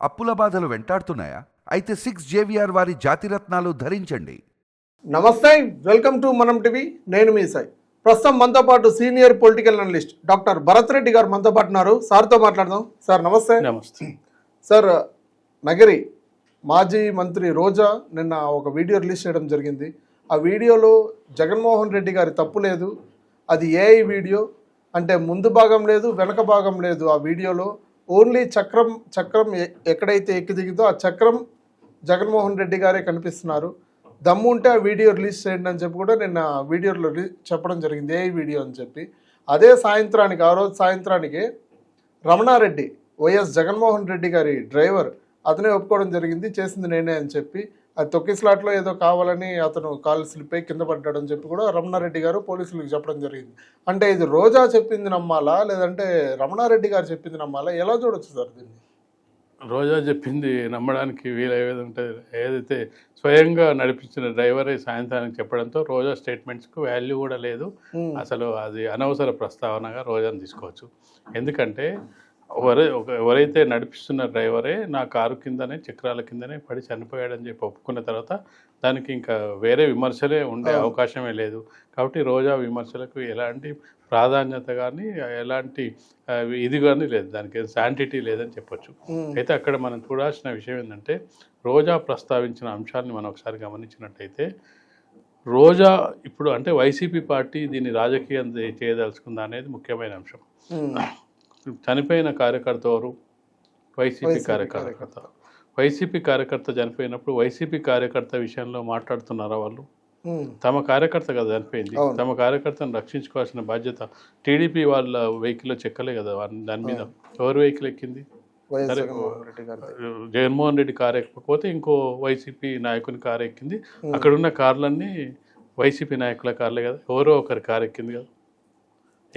అప్పుల బాధలు వెంటాడుతున్నాయా? అయితే సిక్స్ జేవిఆర్ వారి జాతిరత్నాలు ధరించండి. నమస్తే వెల్కమ్ టు మనం టీవీ. నేను మీ సాయి. ప్రస్తుతం మనతో పాటు senior political analyst doctor Bharat Reddy గారు మనతో పాటు ఉన్నారు. సార్తో మాట్లాడదాం. సార్ నమస్తే. నమస్తే. సార్ నగరి మాజీ మంత్రి రోజా నిన్న ఒక వీడియో రిలీజ్ చేయడం జరిగింది. ఆ వీడియోలో జగన్మోహన్ రెడ్డి గారి తప్పు లేదు. అది ఏఐ వీడియో. అంటే ముందు భాగం లేదు వెనక భాగం లేదు ఆ వీడియోలో. ఓన్లీ చక్రం చక్రం ఎ- ఎక్కడైతే ఎక్కి దిగిందో ఆ చక్రం జగన్మోహన్ రెడ్డి గారే కనిపిస్తున్నారు. దమ్ము ఉంటే ఆ వీడియో రిలీజ్ చేయండి అని చెప్పి కూడా నిన్న వీడియోలో రిలీజ్ చెప్పడం జరిగింది ఏ వీడియో అని చెప్పి. అదే సాయంత్రానికి ఆ రోజు సాయంత్రానికి రమణారెడ్డి వైఎస్ జగన్మోహన్ రెడ్డి గారి డ్రైవర్ అతనే ఒప్పుకోవడం జరిగింది చేసింది నేనే అని చెప్పి అది తొక్కి స్లాట్లో ఏదో కావాలని అతను కాలు స్లిప్ అయి కింద పడ్డాడు అని చెప్పి కూడా రమణారెడ్డి గారు పోలీసులకు చెప్పడం జరిగింది. అంటే ఇది రోజా చెప్పింది నమ్మాలా? లేదంటే రమణారెడ్డి గారు చెప్పింది నమ్మాలా? ఎలా చూడొచ్చు సార్ దీన్ని? రోజా చెప్పింది నమ్మడానికి వీలయ్యేది ఉంటుంది ఏదైతే స్వయంగా నడిపించిన డ్రైవరే సాయంత్రానికి చెప్పడంతో రోజా స్టేట్మెంట్స్కు వాల్యూ కూడా లేదు. అసలు అది అనవసర ప్రస్తావనగా రోజాను తీసుకోవచ్చు. ఎందుకంటే ఎవరై ఎవరైతే నడిపిస్తున్న డ్రైవరే నా కారు కిందనే చక్రాల కిందనే పడి చనిపోయాడని చెప్పి ఒప్పుకున్న తర్వాత దానికి ఇంకా వేరే విమర్శలే ఉండే. అవకాశమే లేదు కాబట్టి రోజా విమర్శలకు ఎలాంటి ప్రాధాన్యత కానీ ఎలాంటి ఇది కానీ లేదు దానికి శాంటిటీ లేదని చెప్పొచ్చు. అయితే అక్కడ మనం చూడాల్సిన విషయం ఏంటంటే రోజా ప్రస్తావించిన అంశాన్ని మనం ఒకసారి గమనించినట్టయితే రోజా ఇప్పుడు అంటే వైసీపీ పార్టీ దీన్ని రాజకీయం చేయదలుచుకుందా అనేది ముఖ్యమైన అంశం. చనిపోయిన కార్యకర్త ఎవరు? వైసీపీ కార్యకర్త. వైసీపీ కార్యకర్త చనిపోయినప్పుడు వైసీపీ కార్యకర్త విషయంలో మాట్లాడుతున్నారా వాళ్ళు. తమ కార్యకర్త కదా చనిపోయింది. తమ కార్యకర్తను రక్షించుకోవాల్సిన బాధ్యత టీడీపీ వాళ్ళ వెహికల్లో చెక్కలే కదా దాని మీద. ఎవరు వెహికల్ ఎక్కింది. జగన్మోహన్ రెడ్డి గారి జగన్మోహన్ రెడ్డి కారు ఎక్కకపోతే ఇంకో వైసీపీ నాయకుని కారు ఎక్కింది. అక్కడ ఉన్న కార్లన్నీ వైసీపీ నాయకుల కార్లే కదా. ఎవరో ఒకరి కారు ఎక్కింది కదా.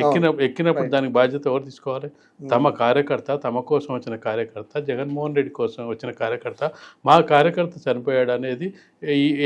ఎక్కిన ఎక్కినప్పుడు దానికి బాధ్యత ఎవరు తీసుకోవాలి? తమ కార్యకర్త తమ కోసం వచ్చిన కార్యకర్త జగన్మోహన్ రెడ్డి కోసం వచ్చిన కార్యకర్త. మా కార్యకర్త చనిపోయాడు అనేది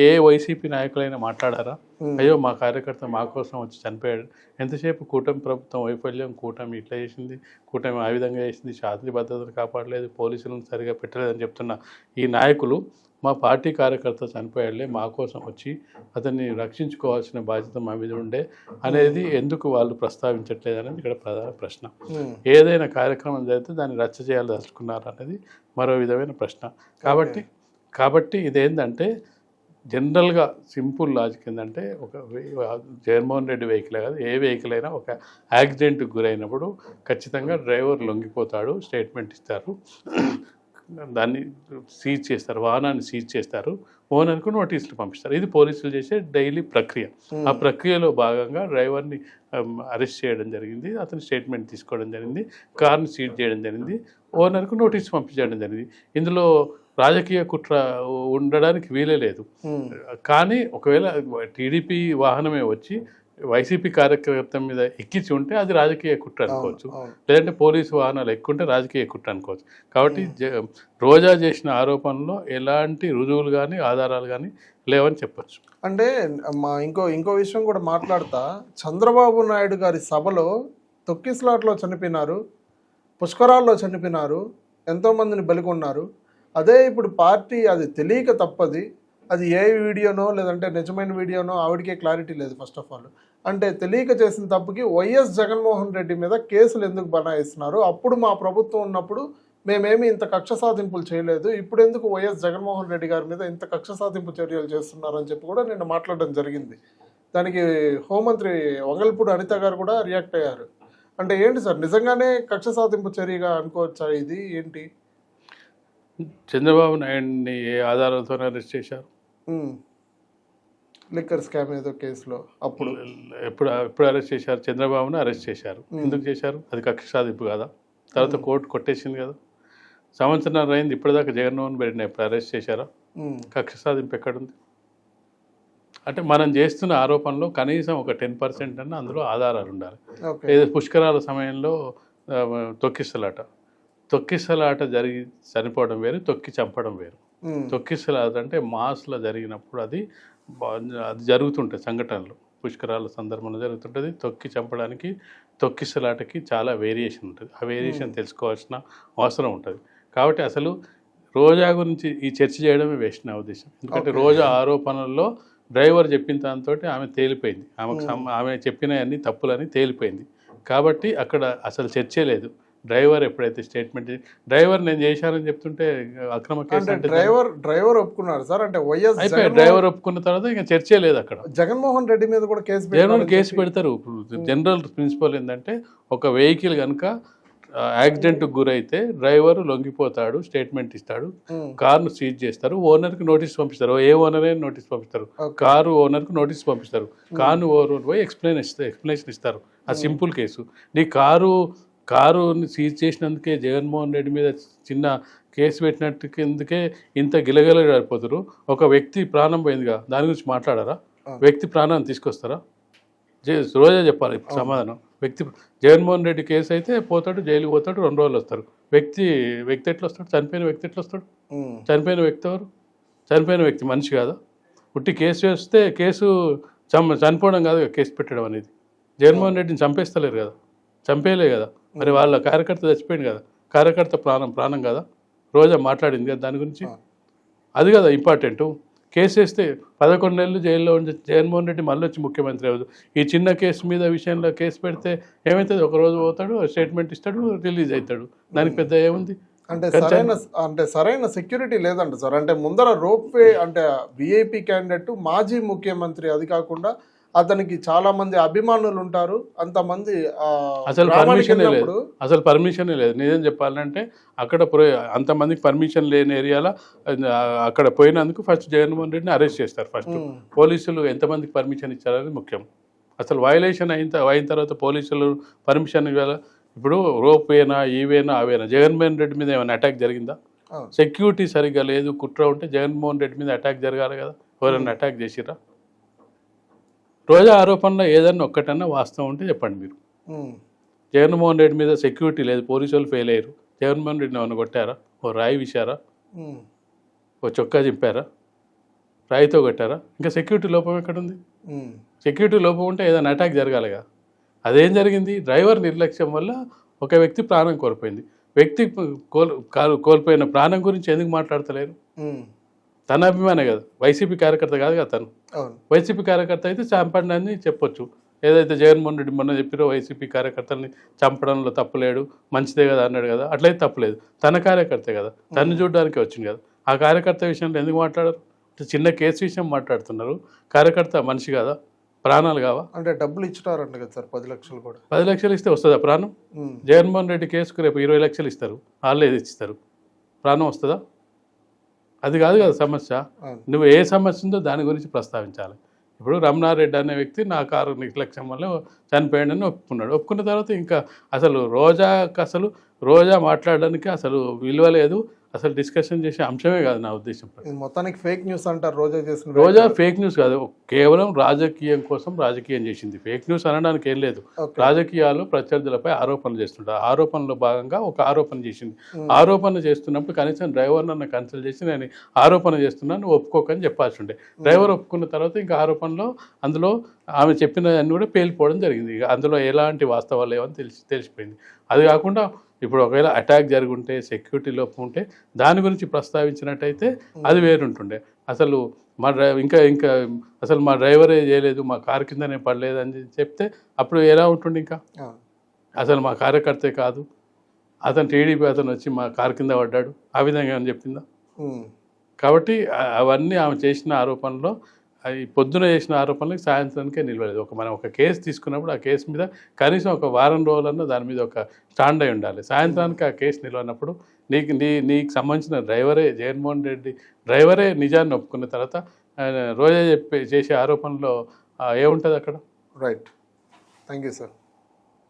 ఏ వైసీపీ నాయకులైనా మాట్లాడారా? Hmm. అయ్యో మా కార్యకర్త మా కోసం వచ్చి చనిపోయాడు. ఎంతసేపు కూటమి ప్రభుత్వం వైఫల్యం కూటమి ఇట్లా చేసింది కూటమి ఆ విధంగా చేసింది శాంతి భద్రతను కాపాడలేదు పోలీసులను సరిగా పెట్టలేదని చెప్తున్న ఈ నాయకులు మా పార్టీ కార్యకర్త చనిపోయాడులే మా కోసం వచ్చి అతన్ని రక్షించుకోవాల్సిన బాధ్యత మా మీద ఉండే అనేది ఎందుకు వాళ్ళు ప్రస్తావించట్లేదు అనేది ఇక్కడ ప్రధాన ప్రశ్న. ఏదైనా కార్యక్రమం జరిగితే దాన్ని రచ్చ చేయాలి దలుచుకున్నారు అనేది మరో విధమైన ప్రశ్న. కాబట్టి కాబట్టి ఇదేంటంటే జనరల్గా సింపుల్ లాజిక్ ఏంటంటే ఒక జగన్మోహన్ రెడ్డి వెహికల్ కాదు ఏ వెహికల్ అయినా ఒక యాక్సిడెంట్కి గురైనప్పుడు ఖచ్చితంగా డ్రైవర్ లొంగిపోతాడు స్టేట్మెంట్ ఇస్తారు. దాన్ని సీజ్ చేస్తారు వాహనాన్ని సీజ్ చేస్తారు. ఓనర్కు నోటీసులు పంపిస్తారు. ఇది పోలీసులు చేసే డైలీ ప్రక్రియ. ఆ ప్రక్రియలో భాగంగా డ్రైవర్ని అరెస్ట్ చేయడం జరిగింది అతని స్టేట్మెంట్ తీసుకోవడం జరిగింది కార్ని సీజ్ చేయడం జరిగింది ఓనర్కు నోటీస్ పంపించడం జరిగింది. ఇందులో రాజకీయ కుట్ర ఉండడానికి వీలే లేదు. కానీ ఒకవేళ టీడీపీ వాహనమే వచ్చి వైసీపీ కార్యకర్త మీద ఎక్కించి ఉంటే అది రాజకీయ కుట్ర అనుకోవచ్చు. లేదంటే పోలీసు వాహనాలు ఎక్కుంటే రాజకీయ కుట్ర అనుకోవచ్చు. కాబట్టి జ- రోజా చేసిన ఆరోపణలో ఎలాంటి రుజువులు కానీ ఆధారాలు కానీ లేవని చెప్పొచ్చు. అంటే మా ఇంకో ఇంకో విషయం కూడా మాట్లాడతా. చంద్రబాబు నాయుడు గారి సభలో తొక్కిస్లాట్లో చనిపోయినారు పుష్కరాల్లో చనిపోయినారు ఎంతోమందిని బలికొన్నారు. అదే ఇప్పుడు పార్టీ అది తెలియక తప్పది. అది ఏ వీడియోనో లేదంటే నిజమైన వీడియోనో ఆవిడకే క్లారిటీ లేదు ఫస్ట్ ఆఫ్ ఆల్. అంటే తెలియక చేసిన తప్పుకి వైఎస్ జగన్మోహన్ రెడ్డి మీద కేసులు ఎందుకు బనాయిస్తున్నారు? అప్పుడు మా ప్రభుత్వం ఉన్నప్పుడు మేమేమి ఇంత కక్ష సాధింపులు చేయలేదు. ఇప్పుడు ఎందుకు వైఎస్ జగన్మోహన్ రెడ్డి గారి మీద ఇంత కక్ష సాధింపు చర్యలు చేస్తున్నారని చెప్పి కూడా నిన్న మాట్లాడడం జరిగింది. దానికి హోంమంత్రి వంగల్పూడి అనిత గారు కూడా రియాక్ట్ అయ్యారు. అంటే ఏంటి సార్ నిజంగానే కక్ష సాధింపు చర్యగా అనుకోవచ్చా ఇది? ఏంటి? చంద్రబాబు నాయుడిని ఏ ఆధారాలతో అరెస్ట్ చేశారు? లిక్కర్ స్కామ్ ఏదో కేసులో అప్పుడు. ఎప్పుడు ఎప్పుడు అరెస్ట్ చేశారు? చంద్రబాబును అరెస్ట్ చేశారు. ఎందుకు చేశారు? అది కక్ష సాధింపు కదా? తర్వాత కోర్టు కొట్టేసింది కదా. సంవత్సరం అయింది ఇప్పటిదాకా జగన్మోహన్ రెడ్డిని ఎప్పుడు అరెస్ట్ చేశారా? కక్ష సాధింపు ఎక్కడుంది? అంటే మనం చేస్తున్న ఆరోపణలో కనీసం ఒక టెన్ పర్సెంట్ అన్న అందులో ఆధారాలు ఉండాలి. ఏదో పుష్కరాల సమయంలో ఆ, తొక్కిసలాట జరిగి చనిపోవడం వేరు తొక్కి చంపడం వేరు. తొక్కిసలాట అంటే మాస్లో జరిగినప్పుడు అది అది జరుగుతుంటాయి సంఘటనలు. పుష్కరాల సందర్భంలో జరుగుతుంటుంది. తొక్కి చంపడానికి తొక్కిసలాటకి చాలా వేరియేషన్ ఉంటుంది. ఆ వేరియేషన్ తెలుసుకోవాల్సిన అవసరం ఉంటుంది. కాబట్టి అసలు రోజా గురించి ఈ చర్చ చేయడమే వేస్ట్ నా ఉద్దేశం. ఎందుకంటే రోజా ఆరోపణల్లో డ్రైవర్ చెప్పిన దాంతో ఆమె తేలిపోయింది. ఆమెకు ఆమె చెప్పినవన్నీ తప్పులని తేలిపోయింది. కాబట్టి అక్కడ అసలు చర్చే లేదు. డ్రైవర్ ఎప్పుడైతే స్టేట్మెంట్ డ్రైవర్ నేను చేశానని చెప్తుంటే అక్రమ కేసు డ్రైవర్ డ్రైవర్ ఒప్పుకున్నారు సార్. అంటే వైఎస్ డ్రైవర్ ఒప్పుకున్న తర్వాత ఇంకా చర్చే లేదు అక్కడ. జగన్మోహన్ రెడ్డి మీద కూడా కేసు జగన్ కేసు పెడతారు. జనరల్ ప్రిన్సిపల్ ఏంటంటే ఒక వెహికల్ కనుక యాక్సిడెంట్కి గురైతే డ్రైవర్ లొంగిపోతాడు స్టేట్మెంట్ ఇస్తాడు కార్ను సీజ్ చేస్తారు ఓనర్కి నోటీస్ పంపిస్తారు. ఏ ఓనర్ అయినా నోటీస్ పంపిస్తారు. కారు ఓనర్కి నోటీస్ పంపిస్తారు. కారు ఓనర్ పోయి ఎక్స్ప్లెయిన్ ఎక్స్ప్లెనేషన్ ఇస్తారు. ఆ సింపుల్ కేసు. నీ కారు కారుని సీజ్ చేసినందుకే జగన్మోహన్ రెడ్డి మీద చిన్న కేసు పెట్టినట్టు కిందకే ఇంత గిలగిలగాడిపోతారు ఒక వ్యక్తి ప్రాణం పోయిందిగా దాని గురించి మాట్లాడారా? వ్యక్తి ప్రాణాన్ని తీసుకొస్తారా? జే రోజా చెప్పాలి సమాధానం. వ్యక్తి జగన్మోహన్ రెడ్డి కేసు అయితే పోతాడు జైలుకి పోతాడు రెండు రోజులు వస్తారు. వ్యక్తి వ్యక్తి ఎట్లా వస్తాడు చనిపోయిన వ్యక్తి ఎట్లా వస్తాడు చనిపోయిన వ్యక్తి ఎవరు? చనిపోయిన వ్యక్తి మనిషి కాదా? ఉట్టి కేసు వేస్తే కేసు చం చనిపోవడం కదా కేసు పెట్టడం అనేది. జగన్మోహన్ రెడ్డిని చంపేస్తలేరు కదా. చంపేయలే కదా. మరి వాళ్ళ కార్యకర్త చచ్చిపోయింది కదా. కార్యకర్త ప్రాణం ప్రాణం కదా. రోజా మాట్లాడింది కదా దాని గురించి? అది కదా ఇంపార్టెంట్ కేసు వేస్తే పదకొండు నెలలు జైల్లో ఉండి జగన్మోహన్ రెడ్డి మళ్ళీ వచ్చి ముఖ్యమంత్రి అవ్వదు ఈ చిన్న కేసు మీద విషయంలో కేసు పెడితే ఏమవుతుంది ఒక రోజు పోతాడు స్టేట్మెంట్ ఇస్తాడు రిలీజ్ అవుతాడు. దానికి పెద్ద ఏముంది? అంటే సరైన అంటే సరైన సెక్యూరిటీ లేదంట సార్. అంటే ముందర రోప్ వే అంటే విఐపి క్యాండిడేట్ మాజీ ముఖ్యమంత్రి అది కాకుండా అతనికి చాలా మంది అభిమానులు ఉంటారు. అంతమంది అసలు పర్మిషన్ లేదు. అసలు పర్మిషన్ లేదు. నిజం చెప్పాలంటే అక్కడ అంతమందికి పర్మిషన్ లేని ఏరియాలో అక్కడ పోయినందుకు ఫస్ట్ జగన్మోహన్ రెడ్డిని అరెస్ట్ చేస్తారు ఫస్ట్ పోలీసులు ఎంతమందికి పర్మిషన్ ఇచ్చారనేది ముఖ్యం. అసలు వైలేషన్ అయిన అయిన తర్వాత పోలీసులు పర్మిషన్ ఇవ్వాల ఇప్పుడు రోప్ వేనా ఈవేనా అవేనా? జగన్మోహన్ రెడ్డి మీద ఏమైనా అటాక్ జరిగిందా. సెక్యూరిటీ సరిగ్గా లేదు కుట్ర ఉంటే జగన్మోహన్ రెడ్డి మీద అటాక్ జరగాలి కదా. ఎవరైనా అటాక్ చేసిరా రోజా ఆరోపణలో ఏదన్నా ఒక్కటన్నా వాస్తవం ఉంటే చెప్పండి మీరు. జగన్మోహన్ రెడ్డి మీద సెక్యూరిటీ లేదు పోలీసు వాళ్ళు ఫెయిల్ అయ్యారు. జగన్మోహన్ రెడ్డిని ఏమైనా కొట్టారా? ఓ రాయి విశారా? ఓ చొక్కా చింపారా? రాయితో కొట్టారా? ఇంకా సెక్యూరిటీ లోపం ఎక్కడుంది? సెక్యూరిటీ లోపం ఉంటే ఏదైనా అటాక్ జరగాలిగా? అదేం జరిగింది? డ్రైవర్ నిర్లక్ష్యం వల్ల ఒక వ్యక్తి ప్రాణం కోల్పోయింది. వ్యక్తి కోల్ కాల్- కోల్పోయిన ప్రాణం గురించి ఎందుకు మాట్లాడతలేరు? తన అభిమానే కదా. వైసీపీ కార్యకర్త కాదు కదా తను. వైసీపీ కార్యకర్త అయితే చంపండి అని చెప్పొచ్చు. ఏదైతే జగన్మోహన్ రెడ్డి మొన్న చెప్పారో వైసీపీ కార్యకర్తల్ని చంపడంలో తప్పులేడు మంచిదే కదా అన్నాడు కదా అట్లయితే తప్పులేదు తన కార్యకర్తే కదా. తను చూడడానికి వచ్చింది కదా. ఆ కార్యకర్త విషయంలో ఎందుకు మాట్లాడరు? చిన్న కేసు విషయం మాట్లాడుతున్నారు. కార్యకర్త మనిషి కదా? ప్రాణాలు కావా? అంటే డబ్బులు ఇచ్చుతారంట కదా సార్ పది లక్షలు కూడా. పది లక్షలు ఇస్తే వస్తుందా ప్రాణం? జగన్మోహన్ రెడ్డి కేసుకు రేపు ఇరవై లక్షలు ఇస్తారు. వాళ్ళే ఇస్తారు ప్రాణం వస్తుందా? అది కాదు కదా సమస్య. నువ్వు ఏ సమస్య ఉందో దాని గురించి ప్రస్తావించాలి. ఇప్పుడు రమణారెడ్డి అనే వ్యక్తి నా కారు నిర్లక్ష్యం వల్ల చనిపోయాడని ఒప్పుకున్నాడు. ఒప్పుకున్న తర్వాత ఇంకా అసలు రోజాకి అసలు రోజా మాట్లాడడానికి అసలు విలువ లేదు. అసలు డిస్కషన్ చేసే అంశమే కాదు నా ఉద్దేశం మొత్తానికి ఫేక్ న్యూస్ అంటారు రోజా చేసిన రోజా ఫేక్ న్యూస్ కాదు కేవలం రాజకీయం కోసం రాజకీయం చేసింది. ఫేక్ న్యూస్ అనడానికి ఏం లేదు. రాజకీయాలు ప్రత్యర్థులపై ఆరోపణలు చేస్తుంటారు. ఆరోపణలో భాగంగా ఒక ఆరోపణ చేసింది. ఆరోపణ చేస్తున్నప్పుడు కనీసం డ్రైవర్ నన్ను కన్సల్ట్ చేసి నేను ఆరోపణ చేస్తున్నాను ఒప్పుకోకని చెప్పాల్సి ఉండే. డ్రైవర్ ఒప్పుకున్న తర్వాత ఇంకా ఆరోపణలో అందులో ఆమె చెప్పిన అన్ని కూడా పేలిపోవడం జరిగింది. ఇక అందులో ఎలాంటి వాస్తవాలు లేవని తెలిసి తెలిసిపోయింది. అది కాకుండా ఇప్పుడు ఒకవేళ అటాక్ జరుగుంటే సెక్యూరిటీ లోపం ఉంటే దాని గురించి ప్రస్తావించినట్టయితే అది వేరుంటుండే. అసలు మా డ్రైవర్ ఇంకా ఇంకా అసలు మా డ్రైవరే చేయలేదు మా కారు కిందనే పడలేదు అని చెప్తే అప్పుడు ఎలా ఉంటుండే ఇంకా? అసలు మా కార్యకర్తే కాదు. అతను టీడీపీ అతను వచ్చి మా కారు కింద పడ్డాడు. ఆ విధంగా ఏమని చెప్పిందా? ఉమ్, కాబట్టి అవన్నీ ఆమె చేసిన ఆరోపణలో అవి పొద్దున చేసిన ఆరోపణలకు సాయంత్రానికే నిలవలేదు. ఒక మనం ఒక కేసు తీసుకున్నప్పుడు ఆ కేసు మీద కనీసం ఒక వారం రోజులన్నా దాని మీద ఒక స్టాండ్ అయి ఉండాలి. సాయంత్రానికి ఆ కేసు నిలవనప్పుడు నీకు నీ నీకు సంబంధించిన డ్రైవరే జగన్మోహన్ రెడ్డి డ్రైవరే నిజాన్ని ఒప్పుకున్న తర్వాత రోజా చెప్పే చేసే ఆరోపణలో ఏముంటుంది అక్కడ? Right thank you sir